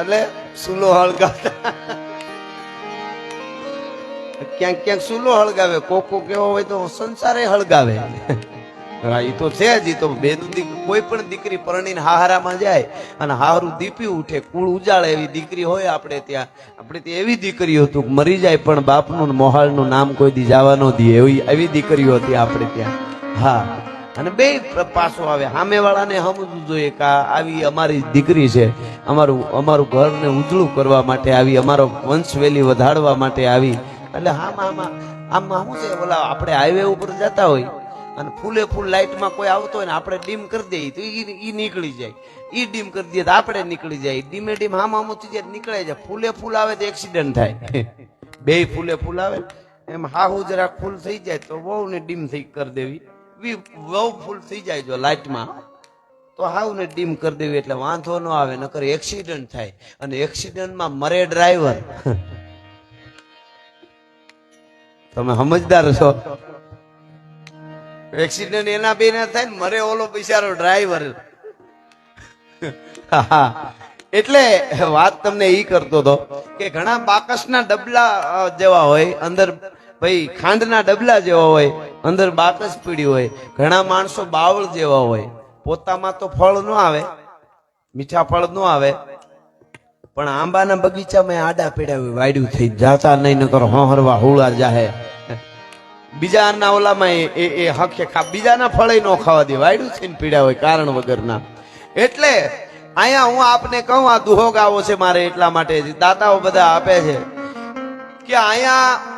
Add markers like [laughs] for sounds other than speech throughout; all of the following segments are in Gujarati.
એટલે સુલો હળગાવતા ક્યાંક ક્યાંક સુલો હળગાવે. કોકો કેવો હોય તો સંસારે હળગાવે. હા એ તો છે જ એ તો બે કોઈ પણ દીકરી પરણીને હાહારામાં જાય અને હારું દીપી ઉઠે, કુળ ઉજાળે એવી દીકરી હોય આપણે ત્યાં. આપણે ત્યાં એવી દીકરીઓ હતું મરી જાય, પણ બાપનું મોહાળનું નામ કોઈ દી જવા ન દે. એવી એવી દીકરીઓ હતી આપણે ત્યાં. હા. અને બે પાસો આવે. સામેવાળાને સમજવું જોઈએ કે આવી અમારી દીકરી છે. અમારું અમારું ઘરને ઉજળું કરવા માટે આવી, અમારો વંશવેલી વધારવા માટે આવી. એટલે આમાં આમાં આમાં શું છે? ઓલા આપણે હાઈવે ઉપર જતા હોય અને ફૂલે ફૂલ લાઇટમાં કોઈ આવતો હોય ને આપણે ડીમ કરી દઈએ તો એ નીકળી જાય. એ ડીમ કરી દઈએ તો આપણે નીકળી જાય. ડીમે ડીમ હામ, હામું થઈ જાય, નીકળે જાય. ફૂલે ફૂલ આવે તો એક્સિડન્ટ થાય. [laughs] બે ફૂલે ફૂલ આવે, એમ હાહુ જરાક ફૂલ થઈ જાય તો બહુ ને ડીમ થઈ કરી દેવી. વી બહુ ફૂલ થઈ જાય જો લાઇટમાં તો હાવ ને ડીમ કરી દેવી એટલે વાંધો ન આવે, નકર એક્સિડન્ટ થાય. અને એક્સિડન્ટમાં મરે ડ્રાઈવર. તમે સમજદાર છો. એક્સિડન્ટ એના બે થાય ને મરે ઓલો બિચારો ડ્રાઈવર. એટલે વાત તમને ઈ કરતો હતો કે ઘણા બાકસના ડબલા જેવા હોય, અંદર ભાઈ ખાંડના ડબલા જેવા હોય, અંદર બાકસ પીડી હોય, ઘણા માણસો બાવળ જેવા હોય. પોતામાં તો ફળ ન આવે, મીઠા ફળ ન આવે. પણ આંબાના બગીચામાં આડા પીડા હોય, વાયડું થઈ જાતા નહીં, નકર હોહરવા હુળા જાહે. બીજાના ઓલામાં એ એ હકે ખા બીજાના ફળે ન ખાવા દે, વાયડું થઈને પીડા હોય કારણ વગરના. એટલે અહીંયા હું આપને કહું, આ દુહો ગાવો છે મારે એટલા માટે દાતાઓ બધા આપે છે કે અહીંયા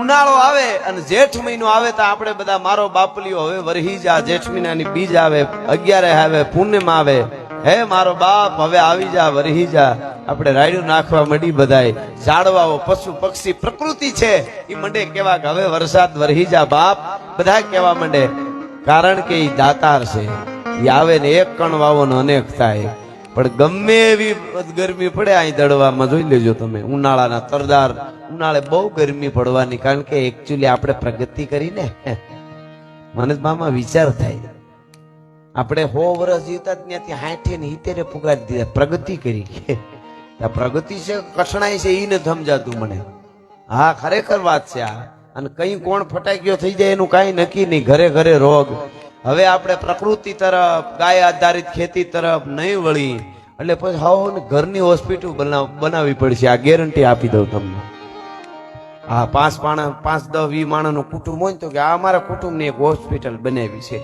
ઉનાળો આવે અને જેઠ મહિનો આવે તો આપણે બધા મારો બાપલીઓ હવે વરહી જા, જેઠ મહિનાની બીજ આવે, અગિયારે આવે, પૂનમ આવે. હે મારો બાપ, હવે આવી જા, વરહી જા. આપણે રાયડું નાખવા મળી બધાય. ઝાડવાઓ, પશુ, પક્ષી, પ્રકૃતિ છે. એ મંડે કેવા કે હવે વરસાદ વરહી જા બાપ. બધા કેવા મંડે? કારણ કે એ દાતાર છે. એ આવે ને એક કણ વાવો અનેક થાય. પણ ગમે એવી ગરમી પડે અહીં દડવામાં જોઈ લેજો તમે. ઉનાળાના તરદાર, ઉનાળે બહુ ગરમી પડવાની, કારણ કે એકચ્યુઅલી આપણે પ્રગતિ કરીને મને મામા વિચાર થાય. આપણે હો વર્ષ જીવતા ત્યાંથી હાઠે ને હિતેરે પુગાડી દીધા. પ્રગતિ કરી. પ્રગતિ છે, કઠણાઈ છે એ નથી સમજાતું મને. હા, ખરેખર વાત છે આ. અને કઈ કોણ ફટાક્યો થઈ જાય એનું કાંઈ નક્કી નહીં. ઘરે ઘરે રોગ. હવે આપણે પ્રકૃતિ તરફ, ગાય આધારિત ખેતી તરફ નહીં વળી, એટલે પછી હવે ઘરની હોસ્પિટલ બનાવ બનાવવી પડશે. આ ગેરંટી આપી દઉં તમને. હા પાંચ માણસ પાંચ દસ વી માણસનું કુટુંબ હોય ને તો કે આ અમારા કુટુંબની એક હોસ્પિટલ બનાવી છે.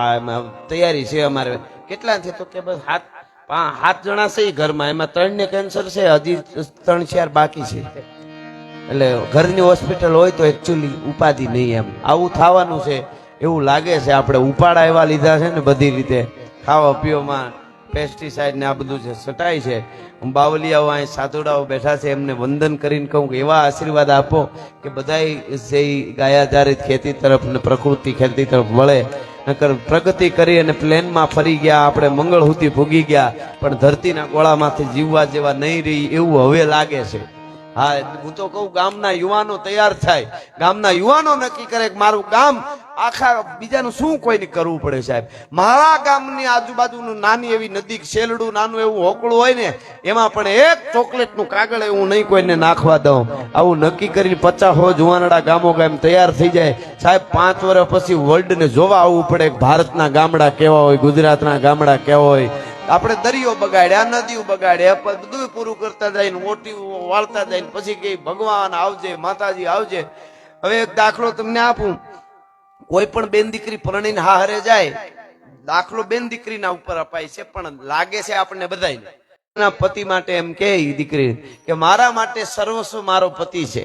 આ એમાં તૈયારી છે અમારે. કેટલા છે તો કે બસ હાથ સાત જણા છે ઘરમાં. એમાં ત્રણ ને કેન્સર છે, હજી ત્રણ ચાર બાકી છે. એટલે ઘરની હોસ્પિટલ હોય તો એકચ્યુઅલી ઉપાધિ નહીં એમ. આવું થવાનું છે. એવું લાગે છે આપણે ઉપાડા એવા લીધા છે ને બધી રીતે. ખાવા, પીવામાં પેસ્ટિસાઇડ ને આ બધું છે સટાય છે. બાવલિયાઓ અહીં સાધુડાઓ બેઠા છે, એમને વંદન કરીને કહું કે એવા આશીર્વાદ આપો કે બધાય જે ગાયાધારિત ખેતી તરફ ને પ્રકૃતિ ખેતી તરફ વળે. નકર પ્રગતિ કરી અને પ્લેનમાં ફરી ગયા, આપણે મંગળ સુધી ભોગી ગયા, પણ ધરતીના ગોળામાંથી જીવવા જેવા નહીં રહી એવું હવે લાગે છે. હા, હું તો કહું ગામના યુવાનો તૈયાર થાય. ગામના યુવાનો નક્કી કરે કે મારું ગામ આખા બીજાનું શું કોઈને કરવું પડે સાહેબ? મારા ગામની આજુબાજુનું નાની એવી નદી શેલડું નાનું એવું હોકળું હોય ને, એમાં પણ એક ચોકલેટનું કાગળ એવું નહીં કોઈને નાખવા દઉં. આવું નક્કી કરીને પચાસ હો જુવાનડા ગામો ગામ તૈયાર થઈ જાય. સાહેબ, પાંચ વર્ષ પછી વર્લ્ડને જોવા આવવું પડે ભારતના ગામડા કેવા હોય, ગુજરાતના ગામડા કેવા હોય. આપણે દરિયો બગાડ્યા, નદીઓ બગાડ્યા બધું પૂરું કરતા જઈને મોટી વાળતા જાય પછી કે ભગવાન આવજે, માતાજી આવજે. હવે એક દાખલો તમને આપું. કોઈ પણ બેન દીકરી પરણીને હારે જાય, દાખલો બેન દીકરીના ઉપર અપાય છે, પણ લાગે છે આપણને બધાયને. એના પતિ માટે એમ કે દીકરી કે મારા માટે સર્વસ્વ મારો પતિ છે.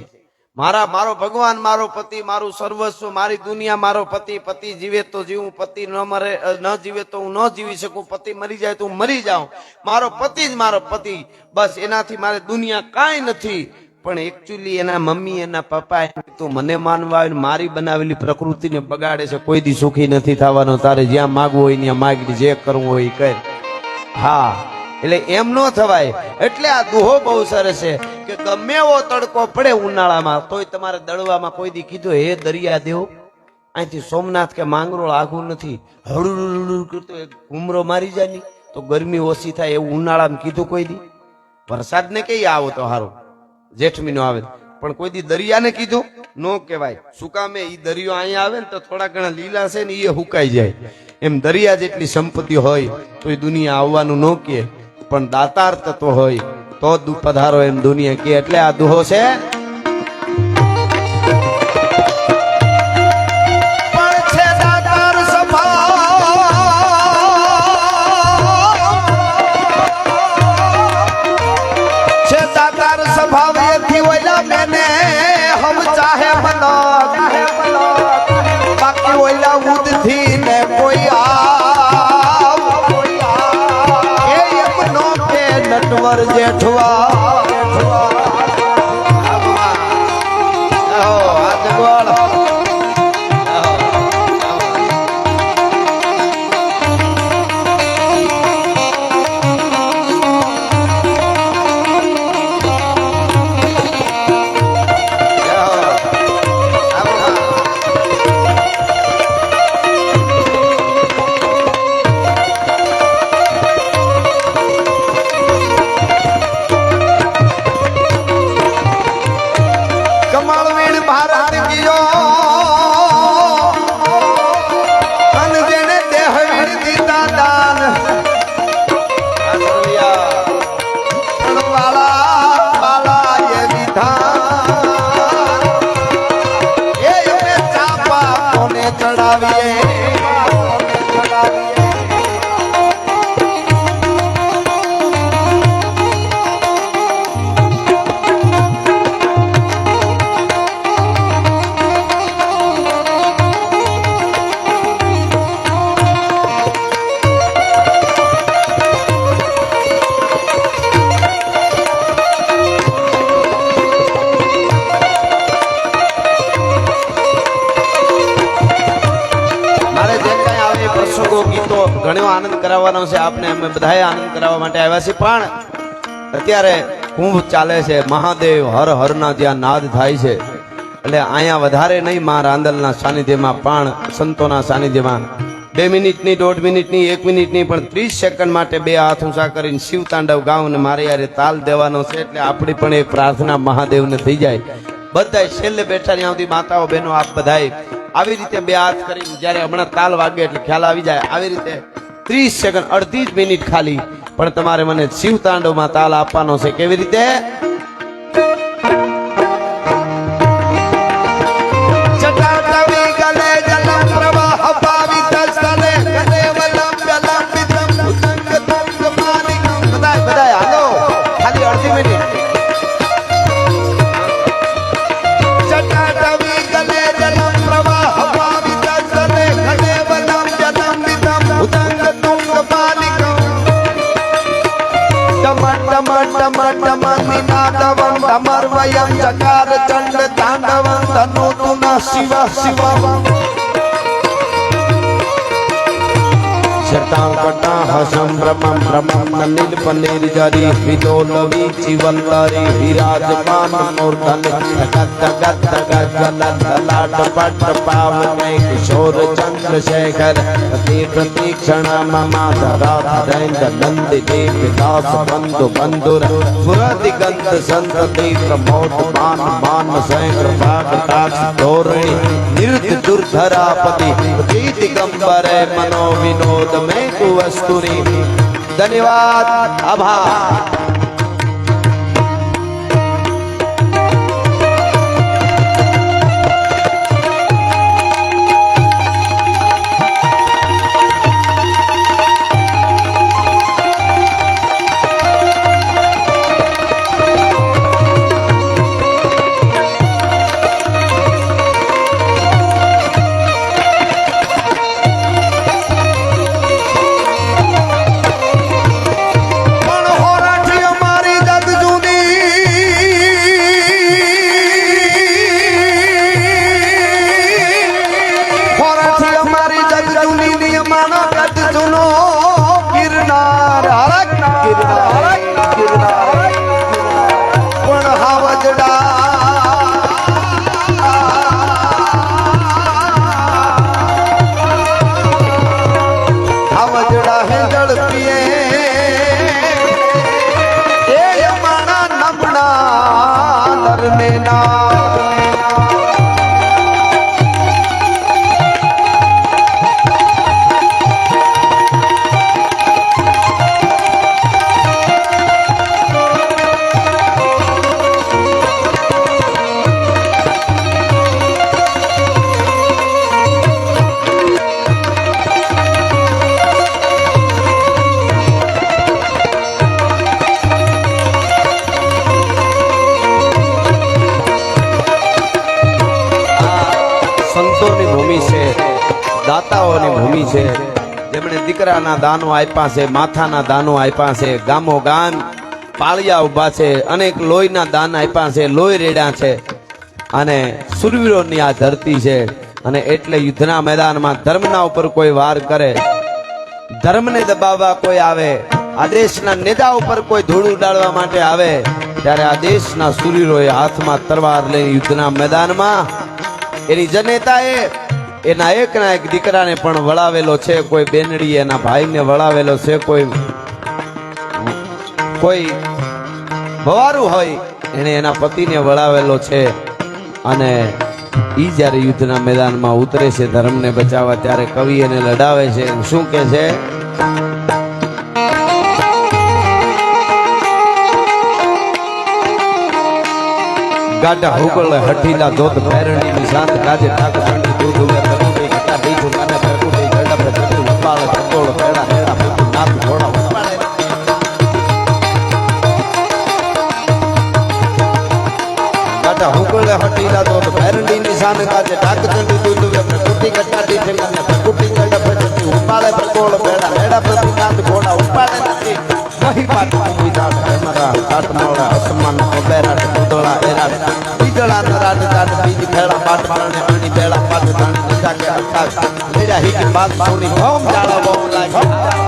મારા, મારો ભગવાન મારો પતિ, મારું સર્વસ્વ, મારી દુનિયા મારો પતિ પતિ જીવે તો જીવું, પતિ ન મરે ન જીવે તો હું ન જીવી શકું, પતિ મરી જાય તો હું મરી જાઉં. મારો પતિ જ મારો પતિ. બસ એનાથી મારે દુનિયા કાંઈ નથી. પણ એકચ્યુઅલી એના મમ્મી, એના પપ્પા તું મને માનવા આવે મારી બનાવેલી પ્રકૃતિને બગાડે છે, કોઈ દી સુખી નથી થવાનો. તારે જ્યાં માગવું હોય ત્યાં માગી જે કરવું હોય કર. હા, એટલે એમ ન થવાય. એટલે આ દુહો બહુ સરસ છે કે ગમે એવો તડકો પડે ઉનાળામાં, તોય તમારે દળવામાં કોઈ દી કીધું, હે દરિયા દેવ, અહીંથી સોમનાથ કે માંગરોળ આઘું નથી. હળું કરતો એક ઘુમરો મારી જાય ને તો ગરમી ઓછી થાય એવું ઉનાળામાં કીધું કોઈ દી વરસાદ ને કઈ આવો તો હારો જેઠ મહિનો આવે પણ કોઈ દી દરિયાને કીધું નો કહેવાય. શું કામે ઈ દરિયો અહીંયા આવે ને તો થોડા ઘણા લીલા છે ને એ હુકાઈ જાય. એમ દરિયા જેટલી સંપત્તિ હોય તો એ દુનિયા આવવાનું ન કહે. પણ દાતાર તત્વ હોય તો પધારો એમ દુનિયા કે એટલે આ દુહો છે નટવર જેઠવા આવો, Bravo. કરાવવાનો છે. આપને અમે બધાએ આનંદ કરાવવા માટે આવ્યા છીએ. પણ અત્યારે કુંભ ચાલે છે. મહાદેવ હર હરના જ્યાં નાદ થાય છે. એટલે અહીંયા વધારે નહીં મા રાંદલના સાનિધ્યમાં, પણ સંતોના સાનિધ્યમાં. બે મિનિટની, દોઢ મિનિટની, એક મિનિટની, પણ ત્રીસ સેકન્ડ માટે બે હાથ ઊંચા કરીને શિવ તાંડવ ગાઉં ને મારે યારે તાલ દેવાનો છે. એટલે આપણી પણ એ પ્રાર્થના મહાદેવને થઈ જાય. બધાય છેલ્લે બેઠા ત્યાં સુધી માતાઓ, બહેનો, આપ બધાય આવી રીતે બે હાથ કરીને જ્યારે હમણાં તાલ વાગે એટલે ખ્યાલ આવી જાય. આવી રીતે ત્રીસ સેકન્ડ અડધી જ મિનિટ ખાલી. પણ તમારે મને શિવ તાંડવમાં તાલ આપવાનો છે. કેવી રીતે? નિનાદવમ વયમ ચકાર ચંડ તાંડવ તનુ તુન શિવ शटांकटा हसम ब्रह्मम ब्रह्मम नमिल पनीरजरी विदोलवी चिवल्लरी विराजमान मूर्धन गद गद गद ललाट पट पावने, किशोर चंद्र शेखर प्रति प्रतीक्षण मम धरा धरेन्द्र नंद देव दास बंधु बंधुर पुरदि गंध संतति, प्रमोद मान मान सैकृपाक टाक्ष धोरणी નિર્ધ દુર્ધરાપતિ. પ્રીતિ દિગંબર મનો વિનોદ મેં કુવસ્તુની. ધન્યવાદ આભાર. દાતાઓની ભૂમિ છે. જેમણે દીકરાના દાનો આપ્યા છે, માથાના દાનો આપ્યા છે, ગામો ગામ પાળિયા ઊભા છે, અનેક લોહીના દાન આપ્યા છે, લોહી રેડ્યા છે. અને સુરવીરોની આ ધરતી છે. અને એટલે યુદ્ધના મેદાનમાં ધર્મના ઉપર કોઈ વાર કરે. ધર્મને દબાવવા કોઈ આવે. આ દેશના નેતા ઉપર કોઈ ધૂળ ઉડાડવા માટે આવે. ત્યારે આ દેશના સુરીરોએ હાથમાં તરવાર લઈ યુદ્ધના મેદાનમાં એની જનેતાએ એના એકના એક દીકરાને પણ વળાવેલો છે, કોઈ બેનડી એના ભાઈને વળાવેલો છે, કોઈ કોઈ ભવારું હોય, એને એના પતિને વળાવેલો છે. અને એ જ્યારે યુદ્ધના મેદાનમાં ઉતરે છે, ધર્મને બચાવવા, ત્યારે કવિ એને લડાવે છે. શું કે છે? ગાઢા હુકળ હઠીલા ધોધ પેરણી ની શાંત કાજે ઠાક ઠંડી દૂધ ચકોળ પેડા પેડા પૂતું નાક ઘોડા કાટા હુકળે હટીલા તો ધોત પેરણી ની શાંત કાજે ટાક ઠંડી દૂધ ઉગે પ્રકૃતિ ઘટા બીજું મને કુટી ગડપ ચટી ઉપાડે પ્રકોળ પેડા પેડા પ્રતિ નાક ઘોડા ઉપાડે નથી વહી પાટ વિધાન હેમરા કાટ મોળા અસમાન બેરાટ કુદળા એરાટ બીજળા નરાટ કાટ બીજ ખેડા પાટ પાણી પાણી બેડા પાટ તાણી નજા કે અકાશ મેરા હિટ બાત સોની હોમ જાળા બહુ લાગી